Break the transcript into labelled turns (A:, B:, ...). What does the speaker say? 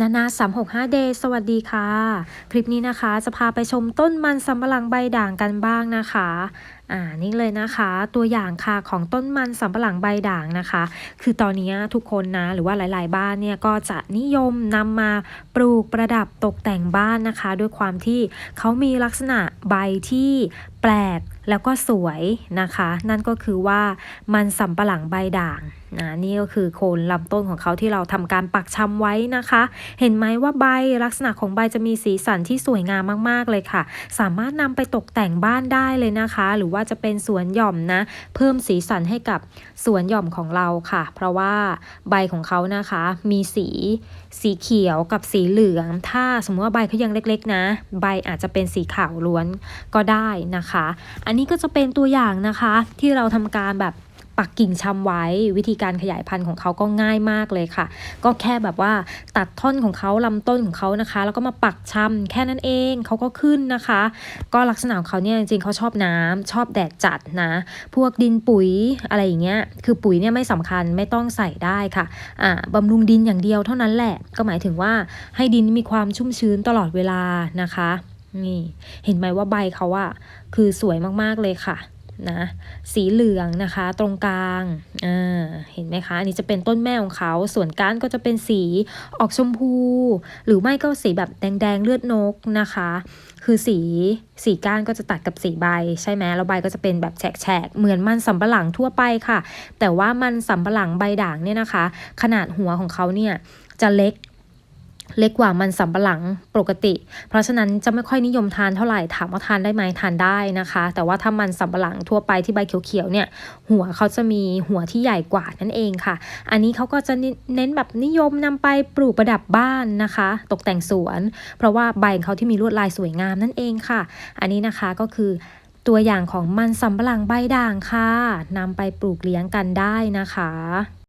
A: นานา365 Day สวัสดีค่ะ คลิปนี้นะคะ จะพาไปชมต้นมันสำปะหลังใบด่างกันบ้างนะคะ อ่านี่เลยนะคะตัวอย่างค่ะของต้นมันสำปะหลังใบด่างนะคะ คือตอนนี้ทุกคนนะหรือว่าหลาย ๆ บ้านเนี่ยก็จะนิยมนำมาปลูกประดับตกแต่งบ้านนะคะ ด้วยความที่เขามีลักษณะใบที่แปลกแล้วก็สวยนะคะ นั่นก็คือว่ามันสำปะหลังใบด่างนะนี่ก็คือโคนลำต้นของเขาที่เราทำการปักชำไว้นะคะ เห็นไหมว่าใบลักษณะของใบจะมีสีสันที่สวยงามมาก ๆ เลยค่ะ สามารถนำไปตกแต่งบ้านได้เลยนะคะ หรือว่าจะเป็นสวนหย่อมนะ เพิ่มสีสันให้กับสวนหย่อมของเราค่ะ เพราะว่าใบของเขานะคะ มีสีสีเขียวกับสีเหลือง ถ้าสมมติว่าใบเขายังเล็กๆนะ ใบอาจจะเป็นสีขาวล้วนก็ได้นะคะ อันนี้ก็จะเป็นตัวอย่างนะคะที่เราทำการแบบ ปักกิ่งชำไว้ วิธีการขยายพันธุ์ของเขาก็ง่ายมากเลยค่ะ ก็แค่แบบว่าตัดท่อนของเขาลำต้นของเขานะคะ แล้วก็มาปักชำแค่นั้นเองเขาก็ขึ้นนะคะ ก็ลักษณะของเขาเนี่ยจริงๆเขาชอบน้ำชอบแดดจัดนะ พวกดินปุ๋ยอะไรอย่างเงี้ยคือปุ๋ยเนี่ยไม่สำคัญไม่ต้องใส่ได้ค่ะอ่าบำรุงดินอย่างเดียวเท่านั้นแหละ ก็หมายถึงว่าให้ดินมีความชุ่มชื้นตลอดเวลานะคะนี่เห็นไหมว่าใบเขาอะคือสวยมากๆเลยค่ะ นะสีเหลืองนะคะตรงกลางอ่าเห็นไหมคะ อันนี้จะเป็นต้นแม่ของเขา ส่วนก้านก็จะเป็นสีออกชมพู หรือไม่ก็สีแบบแดงๆเลือดนกนะคะ คือสีสีก้านก็จะตัดกับสีใบใช่ไหมแล้วใบก็จะเป็นแบบแฉกๆเหมือนมันสำปะหลังทั่วไปค่ะ แต่ว่ามันสำปะหลังใบด่างเนี่ยนะคะ ขนาดหัวของเขาเนี่ยจะเล็ก เล็กกว่ามันสำปะหลังปกติ เพราะฉะนั้นจะไม่ค่อยนิยมทานเท่าไหร่ถามว่าทานได้ไหมทานได้นะคะ แต่ว่าถ้ามันสำปะหลังทั่วไปที่ใบเขียวๆเนี่ย หัวเขาจะมีหัวที่ใหญ่กว่านั่นเองค่ะ อันนี้เขาก็จะเน้นแบบนิยมนำไปปลูกประดับบ้านนะคะ ตกแต่งสวน เพราะว่าใบของเขาที่มีลวดลายสวยงามนั่นเองค่ะ อันนี้นะคะก็คือตัวอย่างของมันสำปะหลังใบด่างค่ะนำไปปลูกเลี้ยงกันได้นะคะ